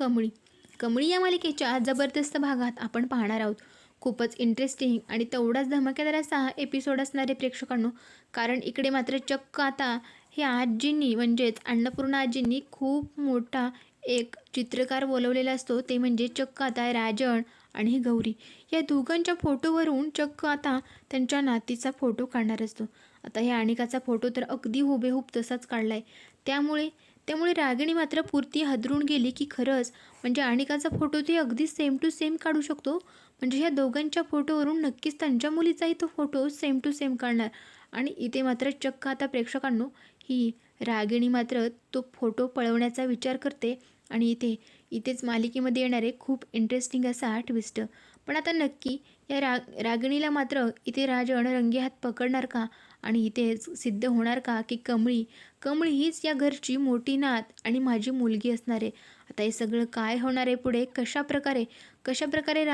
कमळी. कमळी या मालिकेच्या जबरदस्त भागात आपण पाहणार आहोत. खूपच इंटरेस्टिंग आणि तेवढाच धमाकेदार असा एपिसोड असणारे प्रेक्षकांनो कारण इकडे मात्र चक्क आता हे आजींनी म्हणजेच अन्नपूर्णा आजींनी खूप मोठा एक चित्रकार बोलवलेला असतो. ते म्हणजे चक्क आता राजन आणि गौरी. या दोघांच्या फोटोवरून चक्क आता त्यांच्या नातीचा फोटो काढणार असतो. आता ह्या अनिकाचा फोटो तर अगदी हुबेहूब तसाच काढला आहे त्यामुळे त्यामुळे रागिणी मात्र पुरती हदरून गेली की खरंच म्हणजे अनिकाचा फोटो ते अगदी सेम टू सेम काढू शकतो. म्हणजे ह्या दोघांच्या फोटोवरून नक्कीच त्यांच्या मुलीचाही तो फोटो सेम टू सेम काढणार. आणि इथे मात्र चक्क आता प्रेक्षकांनो ही रागिणी मात्र तो फोटो पळवण्याचा विचार करते आणि इथे इथेच मालिकेमध्ये येणारे खूप इंटरेस्टिंग असा ट्विस्ट पण आता नक्की या रा रागिणीला मात्र इथे राजन रंगे हात पकडणार का? आणि इथेच सिद्ध होणार का की कमळी कमळी हीच या घरची मोठी नात आणि माझी मुलगी असणार. आहे आता हे सगळं काय होणार आहे पुढे? कशा प्रकारे? कशा प्रकारे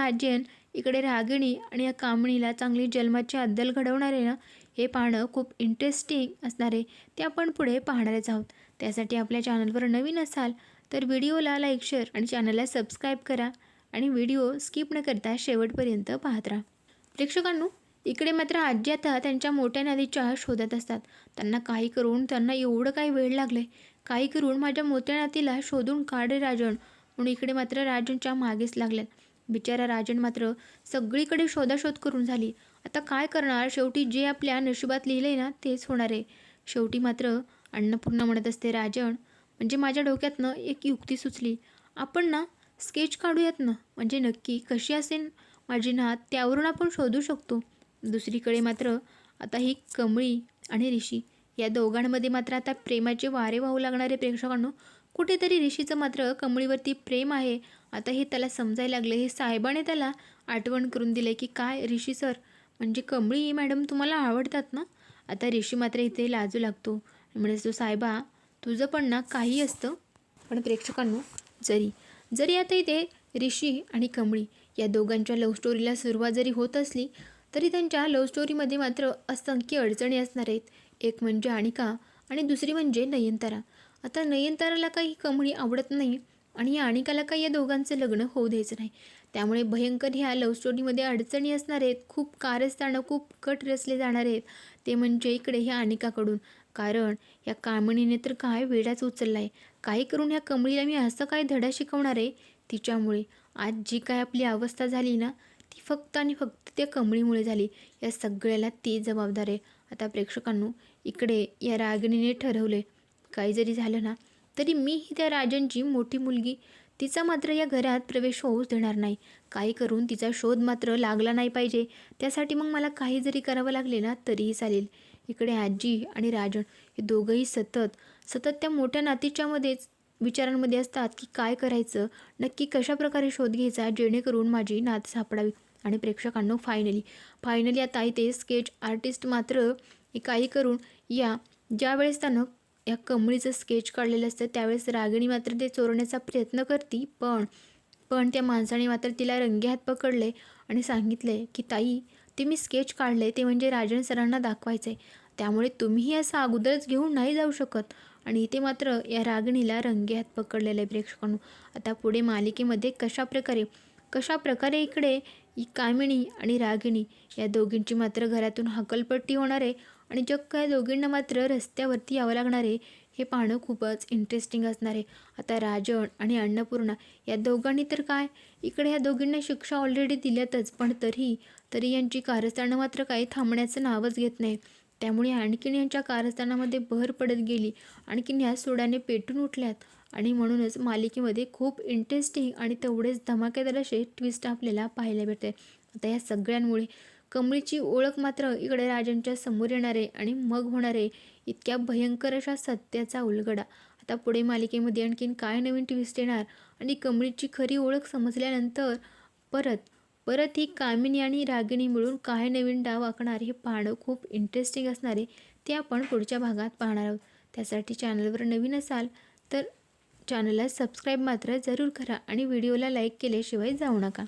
इकडे रागिणी आणि या कामणीला चांगली जन्माची अद्दल घडवणार आहे ना हे पाहणं खूप इंटरेस्टिंग असणार आहे. ते आपण पुढे पाहणारच आहोत. त्यासाठी आपल्या चॅनलवर नवीन असाल तर व्हिडिओला लाईक शेअर आणि चॅनलला सबस्क्राईब करा आणि व्हिडिओ स्किप न करता शेवटपर्यंत पाहत राहा. प्रेक्षकांनो इकडे मात्र आजी आता त्यांच्या मोठ्या नदीच्या शोधात असतात. त्यांना काही करून त्यांना एवढं काही वेळ लागले. काही करून माझ्या मोठ्या नातीला शोधून काढे राजन. म्हणून इकडे मात्र राजनच्या मागेच लागल्यात बिचारा राजन मात्र सगळीकडे शोधाशोध करून झाली. आता काय करणार? शेवटी जे आपल्या नशिबात लिहिलं आहे ना तेच होणार आहे. शेवटी मात्र अन्नपूर्णा म्हणत असते राजन म्हणजे माझ्या डोक्यातनं एक युक्ती सुचली. आपण ना स्केच काढूयात ना. म्हणजे नक्की कशी असेल माझी नात त्यावरून आपण शोधू शकतो. दुसरीकडे मात्र आता ही कमळी आणि ऋषी या दोघांमध्ये मात्र आता प्रेमाचे वारे वाहू लागणारे प्रेक्षकांनो कुठेतरी ऋषीचं मात्र कमळीवरती प्रेम आहे. आता हे त्याला समजायला लागले. हे साहेबाने त्याला आठवण करून दिले की काय ऋषी सर? म्हणजे कमळी मॅडम तुम्हाला आवडतात ना? आता ऋषी मात्र इथे लाजू लागतो. म्हणजे तो साहेबा तुझं पण ना काही असतं. पण प्रेक्षकांनो जरी जरी आता इथे ऋषी आणि कमळी या दोघांच्या लव्ह स्टोरीला सुरुवात जरी होत असली तरी त्यांच्या लव्ह स्टोरीमध्ये मात्र असंख्य अडचणी असणार आहेत. एक म्हणजे अनिका आणि दुसरी म्हणजे नयनतारा. आता नयनताराला काही कमळी आवडत नाही आणि या अनिकाला काही या दोघांचं लग्न होऊ द्यायचं नाही. त्यामुळे भयंकर ह्या लव्ह स्टोरीमध्ये अडचणी असणार आहेत. खूप कारस्थानं खूप कट रचले जाणार आहेत. ते म्हणजे इकडे ह्या अनिकाकडून. कारण या कामणीने तर काय वेळाच उचलला आहे काय करून ह्या कमळीला मी असं काय धडा शिकवणार आहे? तिच्यामुळे आज जी काय आपली अवस्था झाली ना ती फक्त आणि फक्त त्या कमळीमुळे झाली. या सगळ्याला ती जबाबदार आहे. आता प्रेक्षकांनो इकडे या रागिणीने ठरवले काही जरी झालं ना तरी मी ही त्या राजांची मोठी मुलगी तिचा मात्र या घरात प्रवेश होऊच देणार नाही. काही करून तिचा शोध मात्र लागला नाही पाहिजे. त्यासाठी मग मला काही जरी करावं लागले ना तरीही चालेल. इकडे आजी आणि राजन हे दोघंही सतत सतत त्या मोठ्या नातीच्यामध्येच विचारांमध्ये असतात की काय करायचं नक्की कशा प्रकारे शोध घ्यायचा जेणेकरून माझी नात सापडावी. आणि प्रेक्षकांनो फायनली फायनली आता इथे स्केच आर्टिस्ट मात्र काही करून या ज्यावेळेस त्यानं या कमळीचं स्केच काढलेलं असतं त्यावेळेस रागिणी मात्र ते चोरण्याचा प्रयत्न करती पण पण त्या माणसाने मात्र तिला रंगे हात पकडले आणि सांगितले की ताई ते मी स्केच काढले ते म्हणजे राजन सरांना दाखवायचं आहे त्यामुळे तुम्हीही असं अगोदरच घेऊन नाही जाऊ शकत. आणि इथे मात्र या रागिणीला रंगे हात पकडलेले आहे प्रेक्षकांनो. आता पुढे मालिकेमध्ये कशा प्रकारे कशा प्रकारे इकडे कामिणी आणि रागिणी या दोघींची मात्र घरातून हकलपट्टी होणार आहे आणि चक्क या दोघींना मात्र रस्त्यावरती यावं लागणार आहे हे पाहणं खूपच इंटरेस्टिंग असणार आहे. आता राजन आणि अन्नपूर्णा या दोघांनी तर काय? इकडे ह्या दोघींना शिक्षा ऑलरेडी दिल्यातच पण तरी तरी यांची कारस्थानं मात्र काही थांबण्याचं नावच घेत नाही. त्यामुळे आणखीन यांच्या कारस्थानामध्ये भर पडत गेली. आणखीन ह्या सोड्याने पेटून उठल्यात. आणि म्हणूनच मालिकेमध्ये खूप इंटरेस्टिंग आणि तेवढेच धमाकेदार असे ट्विस्ट आपल्याला पाहायला भेटते आता या सगळ्यांमुळे कमळीची ओळख मात्र इकडे राजांच्या समोर येणारे आणि मग होणारे इतक्या भयंकर अशा सत्याचा उलगडा. आता पुढे मालिकेमध्ये आणखीन काय नवीन ट्विस्ट येणार? आणि कमळीची खरी ओळख समजल्यानंतर परत परत ही कामिनी आणि रागिणी मिळून काय नवीन डाव आखणार हे पाहणं खूप इंटरेस्टिंग असणारे ते आपण पुढच्या भागात पाहणार आहोत. त्यासाठी चॅनलवर नवीन असाल तर चॅनलला सबस्क्राईब मात्र जरूर करा आणि व्हिडिओला लाईक केल्याशिवाय जाऊ नका.